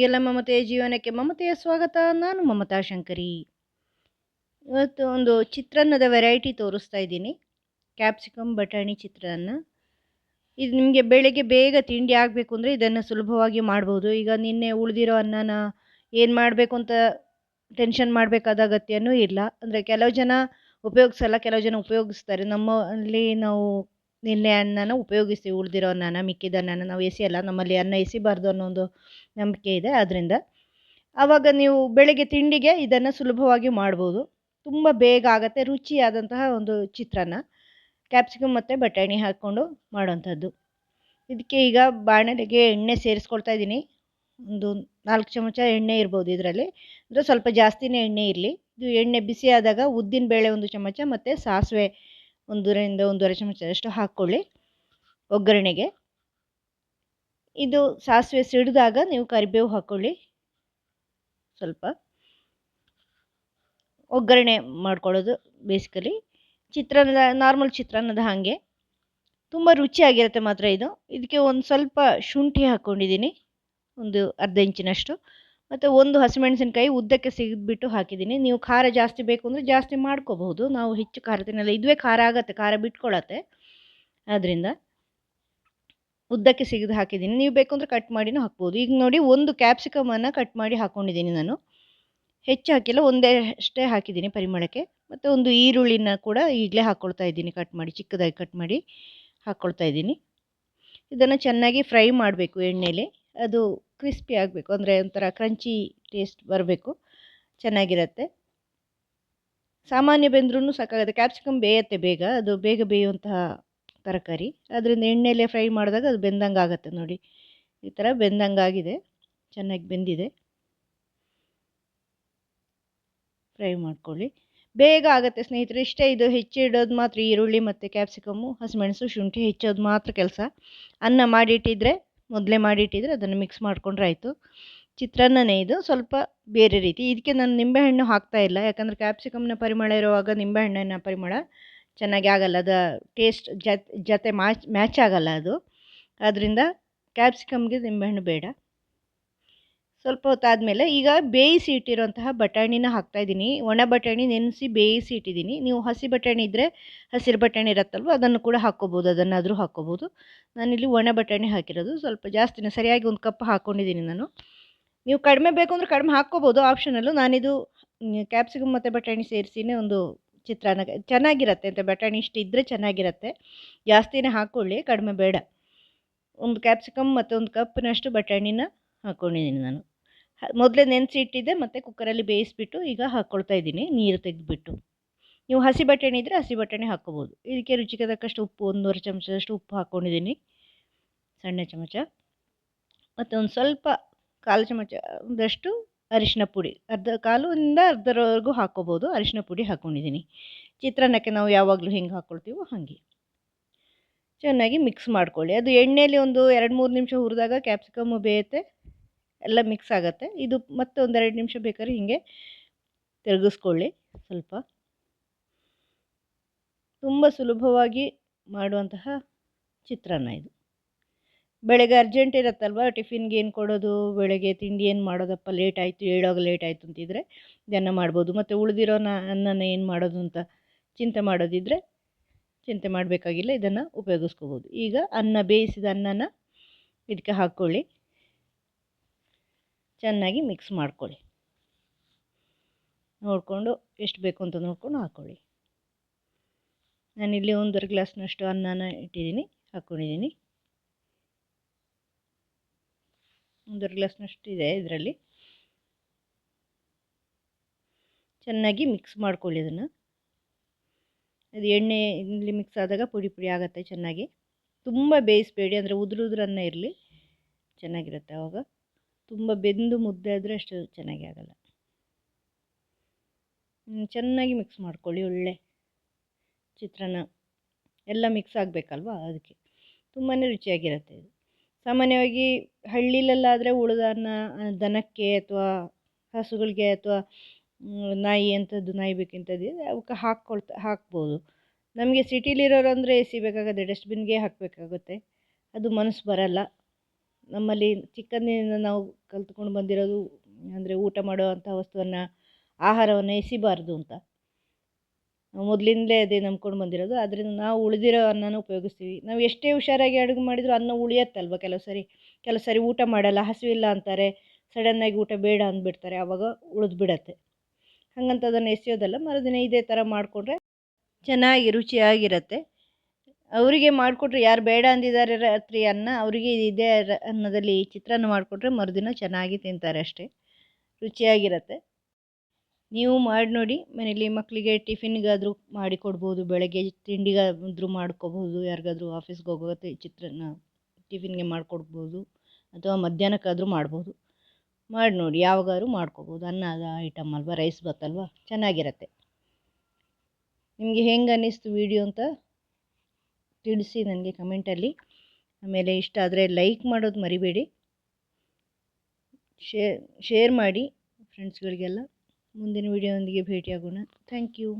ನಿಮಗೆಲ್ಲ ಮಮತೆಯ ಜೀವನಕ್ಕೆ ಮಮತೆಯ ಸ್ವಾಗತ. ನಾನು ಮಮತಾ ಶಂಕರಿ. ಇವತ್ತು ಒಂದು ಚಿತ್ರಾನ್ನದ ವೆರೈಟಿ ತೋರಿಸ್ತಾ ಇದ್ದೀನಿ. ಕ್ಯಾಪ್ಸಿಕಮ್ ಬಟಾಣಿ ಚಿತ್ರಾನ್ನ. ಇದು ನಿಮಗೆ ಬೆಳಗ್ಗೆ ಬೇಗ ತಿಂಡಿ ಆಗಬೇಕು ಅಂದರೆ ಇದನ್ನು ಸುಲಭವಾಗಿ ಮಾಡ್ಬೋದು. ಈಗ ನಿನ್ನೆ ಉಳಿದಿರೋ ಅನ್ನನ ಏನು ಮಾಡಬೇಕು ಅಂತ ಟೆನ್ಷನ್ ಮಾಡಬೇಕಾದ ಅಗತ್ಯನೂ ಇಲ್ಲ. ಅಂದರೆ ಕೆಲವು ಜನ ಉಪಯೋಗಿಸಲ್ಲ, ಕೆಲವು ಜನ ಉಪಯೋಗಿಸ್ತಾರೆ. ನಮ್ಮಲ್ಲಿ ನಾವು ನಿನ್ನೆ ಅನ್ನನ ಉಪಯೋಗಿಸ್ತೀವಿ ಉಳಿದಿರೋ ಅನ್ನನ, ಮಿಕ್ಕಿದ ಅನ್ನನ ನಾವು ಎಸೆಯಲ್ಲ ನಮ್ಮಲ್ಲಿ ಅನ್ನ ಎಸಿಬಾರ್ದು ಅನ್ನೋ ಒಂದು ನಂಬಿಕೆ ಇದೆ. ಆದ್ದರಿಂದ ಆವಾಗ ನೀವು ಬೆಳಗ್ಗೆ ತಿಂಡಿಗೆ ಇದನ್ನು ಸುಲಭವಾಗಿ ಮಾಡ್ಬೋದು. ತುಂಬ ಬೇಗ ಆಗುತ್ತೆ, ರುಚಿಯಾದಂತಹ ಒಂದು ಚಿತ್ರಾನ್ನ. ಕ್ಯಾಪ್ಸಿಕಮ್ ಮತ್ತು ಬಟಾಣಿ ಹಾಕ್ಕೊಂಡು ಮಾಡೋವಂಥದ್ದು. ಇದಕ್ಕೆ ಈಗ ಬಾಣಲೆಗೆ ಎಣ್ಣೆ ಸೇರಿಸ್ಕೊಳ್ತಾ ಇದ್ದೀನಿ. ಒಂದು ನಾಲ್ಕು ಚಮಚ ಎಣ್ಣೆ ಇರ್ಬೋದು ಇದರಲ್ಲಿ. ಅಂದರೆ ಸ್ವಲ್ಪ ಜಾಸ್ತಿನೇ ಎಣ್ಣೆ ಇರಲಿ. ಇದು ಎಣ್ಣೆ ಬಿಸಿ ಆದಾಗ ಉದ್ದಿನ ಬೇಳೆ ಒಂದು ಚಮಚ ಮತ್ತು ಸಾಸಿವೆ ಒಂದೂವರೆಯಿಂದ ಒಂದೂವರೆ ಚಮಚದಷ್ಟು ಹಾಕ್ಕೊಳ್ಳಿ ಒಗ್ಗರಣೆಗೆ. ಇದು ಸಾಸಿವೆ ಸಿಡಿದಾಗ ನೀವು ಕರಿಬೇವು ಹಾಕ್ಕೊಳ್ಳಿ. ಸ್ವಲ್ಪ. ಒಗ್ಗರಣೆ ಮಾಡ್ಕೊಳ್ಳೋದು ಬೇಸಿಕಲಿ. ಚಿತ್ರಾನ್ನದ, ನಾರ್ಮಲ್ ಚಿತ್ರಾನ್ನದ ಹಾಗೆ. ತುಂಬ ರುಚಿಯಾಗಿರುತ್ತೆ ಮಾತ್ರ ಇದು. ಇದಕ್ಕೆ ಒಂದು ಸ್ವಲ್ಪ ಶುಂಠಿ ಹಾಕ್ಕೊಂಡಿದ್ದೀನಿ. ಒಂದು ಅರ್ಧ ಇಂಚಿನಷ್ಟು. ಮತ್ತು ಒಂದು ಹಸಿಮೆಣಸಿನ್ಕಾಯಿ ಉದ್ದಕ್ಕೆ ಸಿಗಿದ್ಬಿಟ್ಟು ಹಾಕಿದ್ದೀನಿ. ನೀವು ಖಾರ ಜಾಸ್ತಿ ಬೇಕು ಅಂದರೆ ಜಾಸ್ತಿ ಮಾಡ್ಕೋಬಹುದು. ನಾವು ಹೆಚ್ಚು ಖಾರ ತಿನ್ನಲ್ಲ ಇದುವೇ ಖಾರ ಆಗುತ್ತೆ, ಖಾರ ಬಿಟ್ಕೊಳತ್ತೆ. ಆದ್ದರಿಂದ ಉದ್ದಕ್ಕೆ ಸಿಗಿದು ಹಾಕಿದ್ದೀನಿ. ನೀವು ಬೇಕು ಅಂದರೆ ಕಟ್ ಮಾಡಿನೂ ಹಾಕ್ಬೋದು. ಈಗ ನೋಡಿ ಒಂದು ಕ್ಯಾಪ್ಸಿಕಮನ್ನು ಕಟ್ ಮಾಡಿ ಹಾಕ್ಕೊಂಡಿದ್ದೀನಿ ನಾನು. ಹೆಚ್ಚು ಹಾಕಿಲ್ಲ ಒಂದೇ ಅಷ್ಟೇ ಹಾಕಿದ್ದೀನಿ ಪರಿಮಳಕ್ಕೆ. ಮತ್ತು ಒಂದು ಈರುಳ್ಳಿನ ಕೂಡ ಈಗಲೇ ಹಾಕ್ಕೊಳ್ತಾ ಇದ್ದೀನಿ ಕಟ್ ಮಾಡಿ, ಚಿಕ್ಕದಾಗಿ ಕಟ್ ಮಾಡಿ ಹಾಕ್ಕೊಳ್ತಾ ಇದ್ದೀನಿ. ಇದನ್ನು ಚೆನ್ನಾಗಿ ಫ್ರೈ ಮಾಡಬೇಕು ಎಣ್ಣೆಯಲ್ಲಿ ಅದು ಕ್ರಿಸ್ಪಿ ಆಗಬೇಕು. ಅಂದರೆ ಒಂಥರ ಕ್ರಂಚಿ ಟೇಸ್ಟ್ ಬರಬೇಕು. ಚೆನ್ನಾಗಿರುತ್ತೆ. ಸಾಮಾನ್ಯ ಬೆಂದ್ರೂ ಸಾಕಾಗುತ್ತೆ. ಕ್ಯಾಪ್ಸಿಕಮ್ ಬೇಯುತ್ತೆ ಬೇಗ. ಅದು ಬೇಗ ಬೇಯುವಂತಹ ತರಕಾರಿ. ಅದರಿಂದ ಎಣ್ಣೆಯಲ್ಲೇ ಫ್ರೈ ಮಾಡಿದಾಗ ಅದು ಬೆಂದಂಗೆ ಆಗುತ್ತೆ ನೋಡಿ. ಈ ಥರ ಬೆಂದಂಗೆ ಆಗಿದೆ. ಚೆನ್ನಾಗಿ ಬೆಂದಿದೆ. ಫ್ರೈ ಮಾಡ್ಕೊಳ್ಳಿ. ಬೇಗ ಆಗುತ್ತೆ ಸ್ನೇಹಿತರೆ. ಇಷ್ಟೇ ಇದು ಹೆಚ್ಚಿಡೋದು ಮಾತ್ರ ಈರುಳ್ಳಿ ಮತ್ತು ಕ್ಯಾಪ್ಸಿಕಮ್ಮು ಹಸಿಮೆಣಸು, ಶುಂಠಿ ಹೆಚ್ಚೋದು ಮಾತ್ರ ಕೆಲಸ. ಅನ್ನ ಮಾಡಿಟ್ಟಿದ್ರೆ ಮೊದಲೇ ಮಾಡಿಟ್ಟಿದ್ರೆ ಅದನ್ನು ಮಿಕ್ಸ್ ಮಾಡಿಕೊಂಡ್ರೆ ಆಯಿತು. ಚಿತ್ರಾನ್ನನೇ ಇದು, ಸ್ವಲ್ಪ ಬೇರೆ ರೀತಿ. ಇದಕ್ಕೆ ನಾನು ನಿಂಬೆಹಣ್ಣು ಹಾಕ್ತಾ ಇಲ್ಲ. ಯಾಕಂದರೆ ಕ್ಯಾಪ್ಸಿಕಮ್ನ ಪರಿಮಳ ಇರುವಾಗ ನಿಂಬೆಹಣ್ಣಿನ ಪರಿಮಳ ಚೆನ್ನಾಗಿ ಆಗಲ್ಲ. ಅದು ಟೇಸ್ಟ್ ಜತ್ ಮ್ಯಾಚ್ ಮ್ಯಾಚ್ ಆಗಲ್ಲ ಅದು. ಆದ್ದರಿಂದ ಕ್ಯಾಪ್ಸಿಕಮ್ಗೆ ನಿಂಬೆಹಣ್ಣು ಬೇಡ. ಸ್ವಲ್ಪ ಹೊತ್ತಾದಮೇಲೆ ಈಗ ಬೇಯಿಸಿ ಇಟ್ಟಿರೋಂತಹ ಬಟಾಣಿನ ಹಾಕ್ತಾಯಿದ್ದೀನಿ ಒಣ ಬಟಾಣಿ ನೆನೆಸಿ ಬೇಯಿಸಿ ಇಟ್ಟಿದ್ದೀನಿ. ನೀವು ಹಸಿ ಬಟಾಣಿ ಇದ್ದರೆ ಹಸಿರು ಬಟಾಣಿ ಇರುತ್ತಲ್ವ, ಅದನ್ನು ಕೂಡ ಹಾಕ್ಕೋಬೋದು, ಅದನ್ನಾದರೂ ಹಾಕ್ಕೋಬೋದು. ನಾನಿಲ್ಲಿ ಒಣ ಬಟಾಣಿ ಹಾಕಿರೋದು. ಸ್ವಲ್ಪ ಜಾಸ್ತಿನೇ ಸರಿಯಾಗಿ ಒಂದು ಕಪ್ ಹಾಕ್ಕೊಂಡಿದ್ದೀನಿ ನಾನು. ನೀವು ಕಡಿಮೆ ಬೇಕು ಅಂದರೆ ಕಡಿಮೆ ಹಾಕ್ಕೋಬೋದು. ಆಪ್ಷನಲ್ಲೂ ನಾನಿದು ಕ್ಯಾಪ್ಸಿಕಮ್ ಮತ್ತು ಬಟಾಣಿ ಸೇರಿಸಿನೇ ಒಂದು ಚಿತ್ರಾನ್ನ, ಚೆನ್ನಾಗಿರುತ್ತೆ ಅಂತ ಬಟಾಣಿ ಇಷ್ಟು ಇದ್ದರೆ ಚೆನ್ನಾಗಿರತ್ತೆ. ಜಾಸ್ತಿನೇ ಹಾಕ್ಕೊಳ್ಳಿ ಕಡಿಮೆ ಬೇಡ. ಒಂದು ಕ್ಯಾಪ್ಸಿಕಮ್ ಮತ್ತು ಒಂದು ಕಪ್ಪಿನಷ್ಟು ಬಟಾಣಿನ ಹಾಕ್ಕೊಂಡಿದ್ದೀನಿ ನಾನು. ಮೊದಲೇ ನೆನೆಸಿ ಇಟ್ಟಿದ್ದೆ ಮತ್ತು ಕುಕ್ಕರಲ್ಲಿ ಬೇಯಿಸಿಬಿಟ್ಟು ಈಗ ಹಾಕ್ಕೊಳ್ತಾ ಇದ್ದೀನಿ, ನೀರು ತೆಗೆದುಬಿಟ್ಟು. ನೀವು ಹಸಿ ಬಟಾಣಿ ಇದ್ದರೆ ಹಸಿ ಬಟಾಣಿ ಹಾಕ್ಕೋಬೋದು. ಇದಕ್ಕೆ ರುಚಿಗೆ ತಕ್ಕಷ್ಟು ಉಪ್ಪು, ಒಂದೂವರೆ ಚಮಚದಷ್ಟು ಉಪ್ಪು ಹಾಕ್ಕೊಂಡಿದ್ದೀನಿ ಸಣ್ಣ ಚಮಚ. ಮತ್ತು ಒಂದು ಸ್ವಲ್ಪ ಕಾಲು ಚಮಚದಷ್ಟು ಅರಿಶಿನ ಪುಡಿ. ಅರ್ಧ ಕಾಲಿಂದ ಅರ್ಧರವರೆಗೂ ಹಾಕ್ಕೋಬೋದು. ಅರಿಶಿನ ಪುಡಿ ಹಾಕ್ಕೊಂಡಿದ್ದೀನಿ ಚಿತ್ರಾನ್ನಕ್ಕೆ ನಾವು ಯಾವಾಗಲೂ ಹೆಂಗೆ ಹಾಕ್ಕೊಳ್ತೀವೋ ಹಾಗೆ. ಚೆನ್ನಾಗಿ ಮಿಕ್ಸ್ ಮಾಡ್ಕೊಳ್ಳಿ. ಅದು ಎಣ್ಣೆಯಲ್ಲಿ ಒಂದು ಎರಡು ಮೂರು ನಿಮಿಷ ಹುರಿದಾಗ ಕ್ಯಾಪ್ಸಿಕಮ್ ಬೇಯುತ್ತೆ. ಎಲ್ಲ ಮಿಕ್ಸ್ ಆಗುತ್ತೆ. ಇದು ಮತ್ತೆ ಒಂದೆರಡು ನಿಮಿಷ ಬೇಕಾದ್ರೆ ಹೀಗೆ ತಿರುಗಿಸ್ಕೊಳ್ಳಿ ಸ್ವಲ್ಪ. ತುಂಬ ಸುಲಭವಾಗಿ ಮಾಡುವಂತಹ ಚಿತ್ರಾನ್ನ ಇದು. ಬೆಳಗ್ಗೆ ಅರ್ಜೆಂಟ್ ಇರುತ್ತಲ್ವ? ಟಿಫಿನ್ಗೆ ಏನು ಕೊಡೋದು? ಬೆಳಗ್ಗೆ ತಿಂಡಿ ಏನು ಮಾಡೋದಪ್ಪ? ಲೇಟ್ ಆಯಿತು ಹೇಳೋಗ ಲೇಟ್ ಆಯಿತು ಅಂತಿದ್ರೆ ಇದನ್ನು ಮಾಡ್ಬೋದು. ಮತ್ತು ಉಳಿದಿರೋ ಅನ್ನನ ಏನು ಮಾಡೋದು ಅಂತ ಚಿಂತೆ ಮಾಡೋದಿದ್ರೆ ಚಿಂತೆ ಮಾಡಬೇಕಾಗಿಲ್ಲ, ಇದನ್ನು ಉಪಯೋಗಿಸ್ಕೋಬೋದು. ಈಗ ಅನ್ನ ಬೇಯಿಸಿದ ಅನ್ನನ ಇದಕ್ಕೆ ಹಾಕ್ಕೊಳ್ಳಿ. ಚೆನ್ನಾಗಿ ಮಿಕ್ಸ್ ಮಾಡ್ಕೊಳ್ಳಿ. ನೋಡಿಕೊಂಡು ಎಷ್ಟು ಬೇಕು ಅಂತ ನೋಡ್ಕೊಂಡು ಹಾಕ್ಕೊಳ್ಳಿ ನಾನಿಲ್ಲಿ ಒಂದೂವರೆ ಗ್ಲಾಸ್ನಷ್ಟು ಅನ್ನನ ಇಟ್ಟಿದ್ದೀನಿ ಹಾಕ್ಕೊಂಡಿದ್ದೀನಿ ಒಂದೂವರೆ ಗ್ಲಾಸ್ನಷ್ಟು ಇದೆ ಇದರಲ್ಲಿ. ಚೆನ್ನಾಗಿ ಮಿಕ್ಸ್ ಮಾಡ್ಕೊಳ್ಳಿ ಅದನ್ನು. ಅದು ಎಣ್ಣೆ ಇಲ್ಲಿ ಮಿಕ್ಸ್ ಆದಾಗ ಪುಡಿ ಪುಡಿ ಆಗುತ್ತೆ ಚೆನ್ನಾಗಿ. ತುಂಬ ಬೇಯಿಸಬೇಡಿ, ಅಂದರೆ ಉದುರು ಉದುರನ್ನ ಇರಲಿ. ಚೆನ್ನಾಗಿರುತ್ತೆ ಆವಾಗ ತುಂಬ ಬೆಂದು ಮುದ್ದೆ ಆದರೆ ಅಷ್ಟು ಚೆನ್ನಾಗಿ ಆಗಲ್ಲ. ಚೆನ್ನಾಗಿ ಮಿಕ್ಸ್ ಮಾಡ್ಕೊಳ್ಳಿ ಒಳ್ಳೆ ಚಿತ್ರಾನ್ನ. ಎಲ್ಲ ಮಿಕ್ಸ್ ಆಗಬೇಕಲ್ವಾ ಅದಕ್ಕೆ ತುಂಬಾ ರುಚಿಯಾಗಿರುತ್ತೆ ಇದು. ಸಾಮಾನ್ಯವಾಗಿ ಹಳ್ಳಿಲೆಲ್ಲಾದರೆ ಉಳಿದನ್ನ ದನಕ್ಕೆ ಅಥವಾ ಹಸುಗಳಿಗೆ ಅಥವಾ ನಾಯಿ ಅಂಥದ್ದು ನಾಯಿ ಬೇಕಿಂಥದ್ದು ಅವಕ್ಕೆ ಹಾಕ್ಕೊಳ್ತಾ, ಹಾಕ್ಬೋದು. ನಮಗೆ ಸಿಟಿಲಿರೋರು ಅಂದರೆ ಎಸಿಬೇಕಾಗುತ್ತೆ ಡಸ್ಟ್ಬಿನ್ಗೆ ಹಾಕಬೇಕಾಗುತ್ತೆ. ಅದು ಮನಸ್ಸು ಬರಲ್ಲ. ನಮ್ಮಲ್ಲಿ ಚಿಕ್ಕಂದಿನಿಂದ ನಾವು ಕಲ್ತ್ಕೊಂಡು ಬಂದಿರೋದು, ಅಂದರೆ ಊಟ ಮಾಡುವಂಥ ವಸ್ತುವನ್ನು, ಆಹಾರವನ್ನು ಎಸಿಬಾರ್ದು ಅಂತ. ಮೊದಲಿಂದಲೇ ಅದೇ ನಂಬ್ಕೊಂಡು ಬಂದಿರೋದು. ಆದ್ದರಿಂದ ನಾವು ಉಳಿದಿರೋ ಅನ್ನನ ಉಪಯೋಗಿಸ್ತೀವಿ. ನಾವು ಎಷ್ಟೇ ಹುಷಾರಾಗಿ ಅಡುಗೆ ಮಾಡಿದರೂ ಅನ್ನ ಉಳಿಯತ್ತಲ್ವ ಕೆಲವು ಸರಿ. ಕೆಲವು ಸರಿ ಊಟ ಮಾಡಲ್ಲ, ಹಸಿವಿಲ್ಲ ಅಂತಾರೆ. ಸಡನ್ನಾಗಿ ಊಟ ಬೇಡ ಅಂದ್ಬಿಡ್ತಾರೆ. ಆವಾಗ ಉಳಿದ್ಬಿಡತ್ತೆ ಹಾಗಂತ ಅದನ್ನು ಎಸೆಯೋದಲ್ಲ. ಮರುದಿನ ಇದೇ ಥರ ಮಾಡಿಕೊಂಡ್ರೆ ಚೆನ್ನಾಗಿ ರುಚಿಯಾಗಿರತ್ತೆ. ಅವರಿಗೆ ಮಾಡಿಕೊಟ್ರೆ, ಯಾರು ಬೇಡ ಅಂದಿದ್ದಾರೆ ರಾತ್ರಿ ಅನ್ನ, ಅವರಿಗೆ ಇದೇ ಅನ್ನದಲ್ಲಿ ಚಿತ್ರಾನ್ನ ಮಾಡಿಕೊಟ್ರೆ ಮರುದಿನ ಚೆನ್ನಾಗಿ ತಿಂತಾರೆ ಅಷ್ಟೇ. ರುಚಿಯಾಗಿರತ್ತೆ. ನೀವು ಮಾಡಿ ನೋಡಿ ಮನೇಲಿ ಮಕ್ಕಳಿಗೆ ಟಿಫಿನ್ಗಾದರೂ ಮಾಡಿ ಕೊಡ್ಬೋದು, ಬೆಳಗ್ಗೆ ತಿಂಡಿಗಾದರೂ ಮಾಡ್ಕೋಬೋದು, ಯಾರಿಗಾದ್ರೂ ಆಫೀಸ್ಗೆ ಹೋಗೋತ್ತೆ ಚಿತ್ರಾನ್ನ ಟಿಫಿನ್ಗೆ ಮಾಡಿಕೊಡ್ಬೋದು, ಅಥವಾ ಮಧ್ಯಾಹ್ನಕ್ಕಾದರೂ ಮಾಡ್ಬೋದು. ಮಾಡಿ ನೋಡಿ, ಯಾವಾಗಾದ್ರೂ ಮಾಡ್ಕೋಬೋದು. ಅನ್ನದ ಐಟಮ್ ಅಲ್ವಾ ರೈಸ್ ಬಾತ್ ಅಲ್ವಾ ಚೆನ್ನಾಗಿರತ್ತೆ. ನಿಮಗೆ ಹೆಂಗೆ ಅನ್ನಿಸ್ತು ವಿಡಿಯೋ ಅಂತ ತಿಳಿಸಿ ನನಗೆ ಕಮೆಂಟಲ್ಲಿ ಆಮೇಲೆ ಇಷ್ಟ ಆದರೆ ಲೈಕ್ ಮಾಡೋದು ಮರಿಬೇಡಿ. ಶೇರ್ ಶೇರ್ ಮಾಡಿ ಫ್ರೆಂಡ್ಸ್ಗಳಿಗೆಲ್ಲ ಮುಂದಿನ ವಿಡಿಯೋದೊಂದಿಗೆ ಭೇಟಿಯಾಗೋಣ. Thank you